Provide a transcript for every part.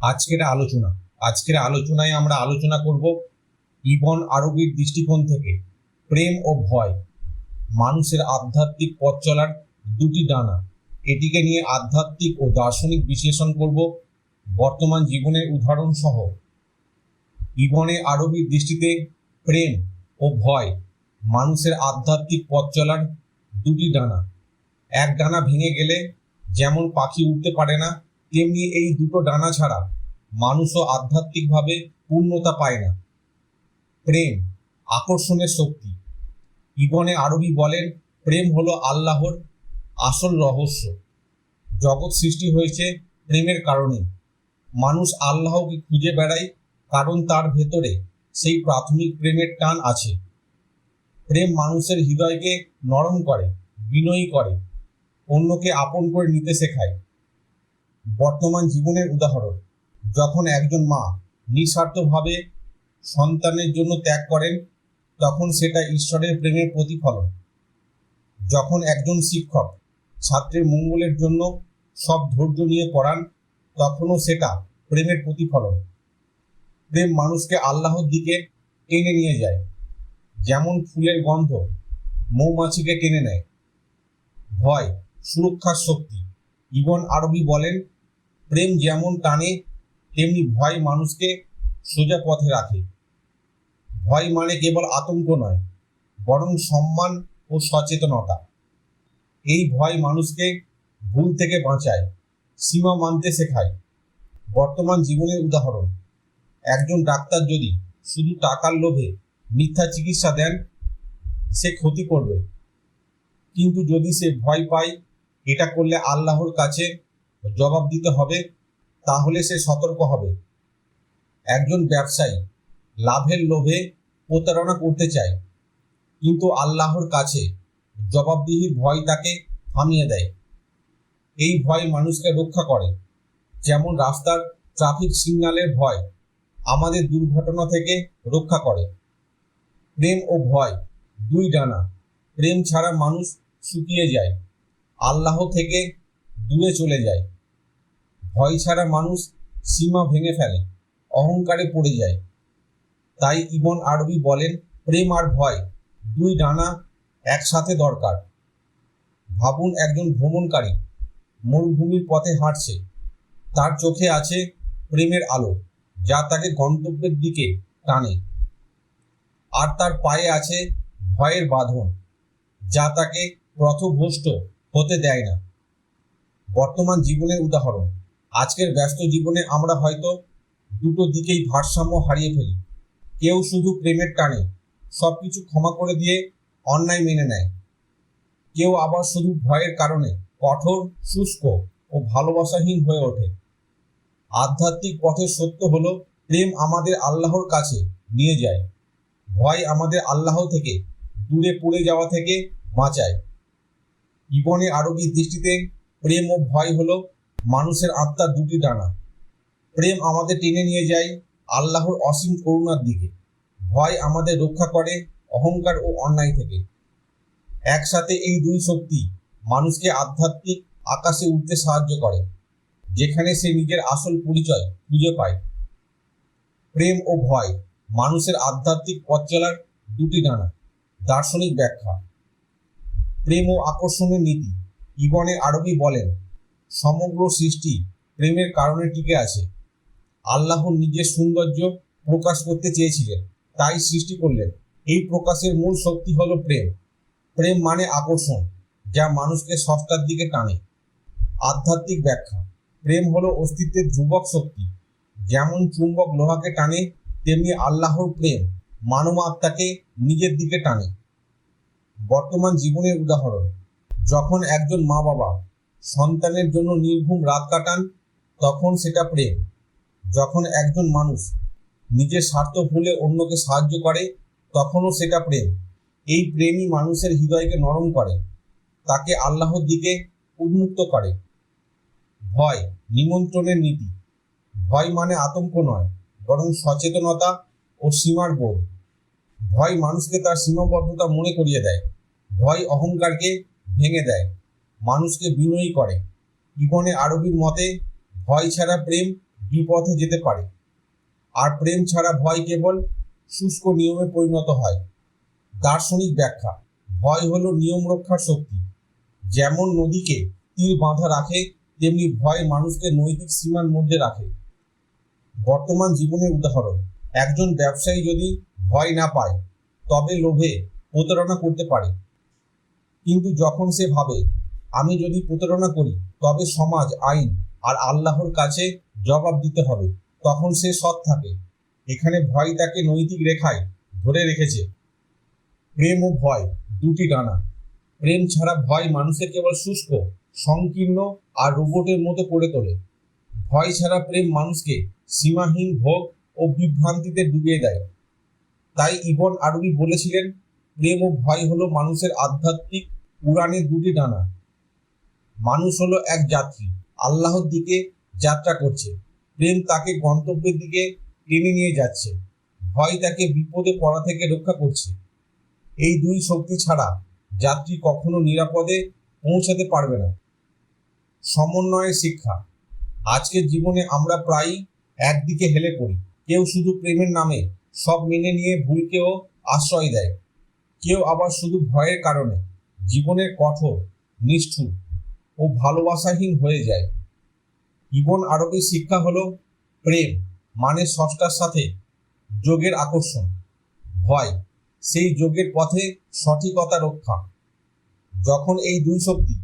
আজকের আলোচনা। আজকের আলোচনায় আমরা আলোচনা করব ইবন আরবির দৃষ্টিকোণ থেকে প্রেম ও ভয়। মানুষের আধ্যাত্মিক পথ চলার দুটি ডানা। এটিকে নিয়ে আধ্যাত্মিক ও দার্শনিক বিশ্লেষণ করব বর্তমান জীবনের উদাহরণ সহ ইবনে আরবির দৃষ্টিতে প্রেম ও ভয় মানুষের আধ্যাত্মিক পথ চলার দুটি ডানা। এক ডানা ভেঙে গেলে যেমন পাখি উঠতে পারে না তেমনি এই দুটো ডানা ছাড়া মানুষও আধ্যাত্মিকভাবে পূর্ণতা পায় না। প্রেম আকর্ষণের শক্তি। ইবনে আরবি বলেন, প্রেম হলো আল্লাহর আসল রহস্য। জগৎ সৃষ্টি হয়েছে প্রেমের কারণে। মানুষ আল্লাহকে খুঁজে বেড়ায় কারণ তার ভেতরে সেই প্রাথমিক প্রেমের টান আছে। প্রেম মানুষের হৃদয়কে নরম করে, বিনয়ী করে, অন্যকে আপন করে নিতে শেখায়। বর্তমান জীবনের উদাহরণ। যখন একজন মা নিঃস্বার্থভাবে সন্তানের জন্য ত্যাগ করেন, তখন সেটা ঈশ্বরের প্রেমের প্রতিফলন। যখন একজন শিক্ষক ছাত্রের মঙ্গলের জন্য সব ধৈর্য নিয়ে পড়ান, তখনও সেটা প্রেমের প্রতিফলন। প্রেম মানুষকে আল্লাহর দিকে টেনে নিয়ে যায়। যেমন ফুলের গন্ধ মৌমাছিকে টেনে নেয়। ভয়, সুরক্ষার শক্তি ইবন আরবি বলেন, প্রেম যেমন টানে, তেমনি ভয় মানুষকে সোজা পথে রাখে। ভয় মানে কেবল আতঙ্ক নয়, বরং সম্মান ও সচেতনতা। এই ভয় মানুষকে ভুল থেকে বাঁচায়, সীমা মানতে শেখায়। বর্তমান জীবনের উদাহরণ, একজন ডাক্তার যদি শুধু টাকার লোভে মিথ্যা চিকিৎসা দেন, সে ক্ষতি করবে। কিন্তু যদি সে ভয় পায় এটা করলে আল্লাহর কাছে জবাব দিতে হবে, তাহলে সে সতর্ক হবে। একজন ব্যবসায়ী লাভের লোভে প্রতারণা করতে চায়, কিন্তু আল্লাহর কাছে জবাবদিহির ভয় তাকে থামিয়ে দেয়। এই ভয় মানুষকে রক্ষা করে। যেমন রাস্তার ট্রাফিক সিগন্যালের ভয় আমাদের দুর্ঘটনা থেকে রক্ষা করে। প্রেম ও ভয় দুই ডানা। প্রেম ছাড়া মানুষ শুকিয়ে যায়। আল্লাহ থেকে দূরে চলে যায়। ভয় ছাড়া মানুষ সীমা ভেঙে ফেলে, অহংকারে পড়ে যায়। তাই ইবন আরবি বলেন, প্রেম আর ভয় দুই ডানা একসাথে দরকার। ভাবুন একজন ভ্রমণকারী মরুভূমির পথে হাঁটছে। তার চোখে আছে প্রেমের আলো, যা তাকে গন্তব্যের দিকে টানে। আর তার পায়ে আছে ভয়ের বাঁধন, যা তাকে পথভ্রষ্ট হতে দেয় না। বর্তমান জীবনের উদাহরণ, আজকের ব্যস্ত জীবনে আমরা হয়তো দুটো দিকেই ভারসাম্য হারিয়ে ফেলি। কেউ শুধু প্রেমের টানে সব কিছু ক্ষমা করে দিয়ে অন্যায় মেনে নেয়। কেউ আবার শুধু ভয়ের কারণে কঠোর, শুষ্ক ও ভালোবাসাহীন হয়ে ওঠে। আধ্যাত্মিক পথের সত্য হলো, প্রেম আমাদের আল্লাহর কাছে নিয়ে যায়। ভয় আমাদের আল্লাহ থেকে দূরে পড়ে যাওয়া থেকে বাঁচায়। ইবনে আরবির দৃষ্টিতে প্রেম ও ভয় হলো মানুষের আত্মার দুটি ডানা। প্রেম আমাদের টেনে নিয়ে যায় আল্লাহর অসীম করুণার দিকে। ভয় আমাদের রক্ষা করে অহংকার ও অন্যায় থেকে। একসাথে এই দুই শক্তি মানুষকে আধ্যাত্মিক আকাশে উঠতে সাহায্য করে, যেখানে সে নিজের আসল পরিচয় খুঁজে পায়। প্রেম ও ভয় মানুষের আধ্যাত্মিক পথ চলার দুটি ডানা, দার্শনিক ব্যাখ্যা। প্রেম ও আকর্ষণের নীতি। ইবনে আরবি বলেন, সমগ্র সৃষ্টি প্রেমের কারণে টিকে আছে। আল্লাহর নিজের সৌন্দর্য প্রকাশ করতে চেয়েছিলেন, তাই সৃষ্টি করলেন। এই প্রকাশের মূল শক্তি হলো প্রেম। প্রেম মানে আকর্ষণ, যা মানুষকে সস্তার দিকে টানে। আধ্যাত্মিক ব্যাখ্যা, প্রেম হলো অস্তিত্বের ধ্রুবক শক্তি। যেমন চুম্বক লোহাকে টানে, তেমনি আল্লাহর প্রেম মানব আত্মাকে নিজের দিকে টানে। বর্তমান জীবনের উদাহরণ। যখন একজন মা বাবা সন্তানের জন্য নির্ঘুম রাত কাটান, তখন সেটা প্রেম। যখন একজন মানুষ নিজের স্বার্থ ভুলে অন্যকে সাহায্য করে, তখনও সেটা প্রেম। এই প্রেমই মানুষের হৃদয়কে নরম করে, তাকে আল্লাহর দিকে উন্মুক্ত করে। ভয় নিমন্ত্রণের নীতি। ভয় মানে আতঙ্ক নয়, বরং সচেতনতা ও সীমার বোধ। ভয় মানুষকে তার সীমাবদ্ধতা মনে করিয়ে দেয়। ভয় অহংকারকে ভেঙে দেয়। মানুষকে বিনয়ী করে। ইবনে আরবির মতে, ভয় ছাড়া প্রেম বিপথে যেতে পারে। আর প্রেম ছাড়া ভয় কেবল শুষ্ক নিয়মে পরিণত হয়। দার্শনিক ব্যাখ্যা, ভয় হলো নিয়ম রক্ষার শক্তি। যেমন নদীকে তীর বাঁধা রাখে, তেমনি ভয় মানুষকে নৈতিক সীমার মধ্যে রাখে। বর্তমান জীবনের উদাহরণ একজন ব্যবসায়ী যদি ভয় না পায়, তবে লোভে প্রতারণা করতে পারে। কিন্তু যখন সে ভাবে, আমি যদি প্রতারণা করি, তবে সমাজ, আইন আর আল্লাহর কাছে জবাব দিতে হবে, তখন সে সৎ থাকে। এখানে ভয় তাকে নৈতিক রেখায় ধরে রেখেছে। প্রেম ও ভয় দুটি ডানা। প্রেম ছাড়া ভয় মানুষের কেবল শুষ্ক, সংকীর্ণ আর রোবটের মতো করে তোলে। ভয় ছাড়া প্রেম মানুষকে সীমাহীন ভোগ ও বিভ্রান্তিতে ডুবিয়ে দেয়। তাই ইবন আরবি বলেছিলেন, প্রেম ও ভয় হলো মানুষের আধ্যাত্মিক উড়ানের দুটি ডানা। মানুষ হলো এক যাত্রী, আল্লাহর দিকে যাত্রা করছে। প্রেম তাকে গন্তব্যের দিকে টেনে নিয়ে যাচ্ছে। ভয় তাকে বিপদে পড়া থেকে রক্ষা করছে। এই দুই শক্তি ছাড়া যাত্রী কখনো নিরাপদে পৌঁছাতে পারবে না। সমন্বয়ের শিক্ষা। আজকের জীবনে আমরা প্রায়ই একদিকে হেলে পড়ি। কেউ শুধু প্রেমের নামে সব মেনে নিয়ে ভুলকেও আশ্রয় দেয়। কেউ আবার শুধু ভয়ের কারণে জীবনের কঠোর, নিষ্ঠুর ও ভালোবাসাহীন হয়ে যায়। ইবন আরবের শিক্ষা হলো প্রেম মানে স্রষ্টার সাথে যোগের আকর্ষণ। ভয় সেই যোগের পথে সঠিকতা রক্ষা। যখন এই দুই শক্তি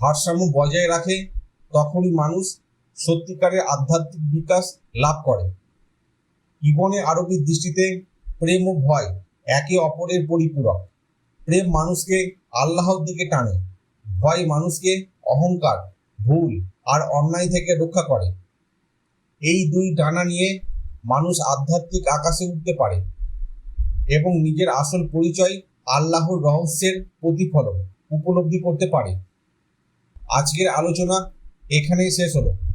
ভারসাম্য বজায় রাখে, তখনই মানুষ সত্যিকারের আধ্যাত্মিক বিকাশ লাভ করে। ইবনে আরবির দৃষ্টিতে প্রেম ও ভয়? একে অপরের পরিপূরক। প্রেম মানুষকে আল্লাহর দিকে টানে। ভয় মানুষকে অহংকার, ভুল আর অন্যায় থেকে রক্ষা করে। এই দুই ডানা নিয়ে মানুষ আধ্যাত্মিক আকাশে উঠতে পারে এবং নিজের আসল পরিচয় আল্লাহর রহস্যের প্রতিফলন উপলব্ধি করতে পারে। আজকের আলোচনা এখানেই শেষ হলো।